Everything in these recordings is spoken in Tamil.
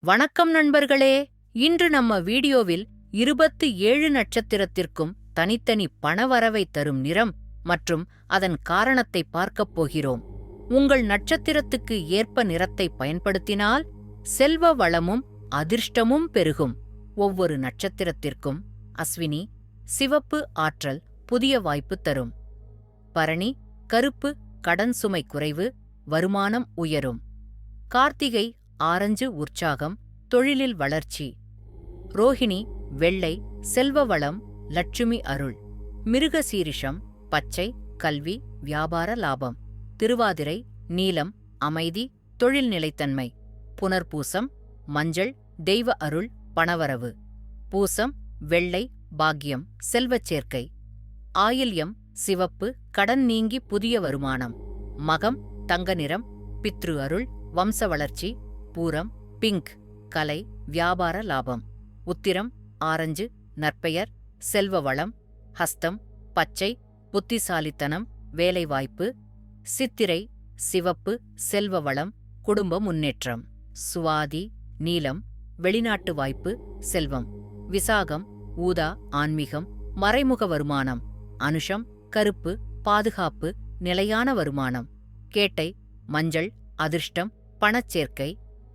வணக்கம் நண்பர்களே. இன்று நம்ம வீடியோவில் இருபத்து ஏழு நட்சத்திரத்திற்கும் தனித்தனி பணவரவை தரும் நிறம் மற்றும் அதன் காரணத்தை பார்க்கப் போகிறோம். உங்கள் நட்சத்திரத்துக்கு ஏற்ப நிறத்தை பயன்படுத்தினால் செல்வ வளமும் அதிர்ஷ்டமும் பெருகும். ஒவ்வொரு நட்சத்திரத்திற்கும் அஸ்வினி சிவப்பு ஆற்றல் புதிய வாய்ப்பு தரும். பரணி கருப்பு கடன் சுமை குறைவு வருமானம் உயரும். கார்த்திகை ஆரஞ்சு உற்சாகம் தொழிலில் வளர்ச்சி. ரோஹிணி வெள்ளை செல்வ வளம் லட்சுமி அருள். மிருகசீரிஷம் பச்சை கல்வி வியாபார லாபம். திருவாதிரை நீலம் அமைதி தொழில் நிலைத்தன்மை. புனர்பூசம் மஞ்சள் தெய்வ அருள் பணவரவு. பூசம் வெள்ளை பாக்கியம் செல்வச் சேர்க்கை. ஆயில்யம் சிவப்பு கடன் நீங்கி புதிய வருமானம். மகம் தங்க நிறம் பித்ரு அருள் வம்ச வளர்ச்சி பூரம் பிங்க் கலை வியாபார லாபம். உத்திரம் ஆரஞ்சு நற்பெயர் செல்வ வளம் ஹஸ்தம் பச்சை புத்திசாலித்தனம் வேலைவாய்ப்பு சித்திரை சிவப்பு செல்வ வளம் குடும்ப முன்னேற்றம். சுவாதி நீலம் வெளிநாட்டு வாய்ப்பு செல்வம். விசாகம் ஊதா ஆன்மீகம் மறைமுக வருமானம் அனுஷம் கருப்பு பாதுகாப்பு நிலையான வருமானம் கேட்டை மஞ்சள் அதிர்ஷ்டம் பணச்சேர்க்கை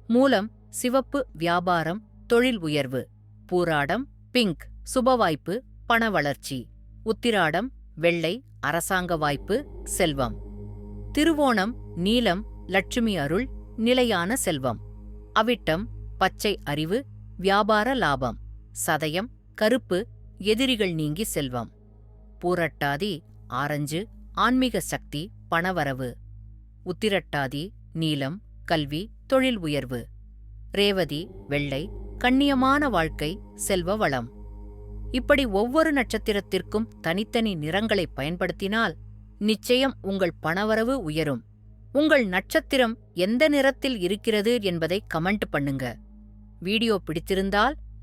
மூலம் சிவப்பு வியாபாரம் தொழில் உயர்வு பூராடம் பிங்க் சுபவாய்ப்பு பண வளர்ச்சி உத்திராடம் வெள்ளை அரசாங்க வாய்ப்பு செல்வம் திருவோணம் நீலம் லட்சுமி அருள் நிலையான செல்வம் அவிட்டம் பச்சை அறிவு வியாபார லாபம். சதயம் கருப்பு எதிரிகள் நீங்கி செல்வம். பூரட்டாதி ஆரஞ்சு ஆன்மீக சக்தி பணவரவு. உத்திரட்டாதி நீலம் கல்வி தொழில் உயர்வு. ரேவதி வெள்ளை கண்ணியமான வாழ்க்கை செல்வ வளம். இப்படி ஒவ்வொரு நட்சத்திரத்திற்கும் தனித்தனி நிறங்களை பயன்படுத்தினால் நிச்சயம் உங்கள் பணவரவு உயரும். உங்கள் நட்சத்திரம் எந்த நிறத்தில் இருக்கிறது என்பதை கமெண்ட் பண்ணுங்க. வீடியோ பிடித்திருந்தால்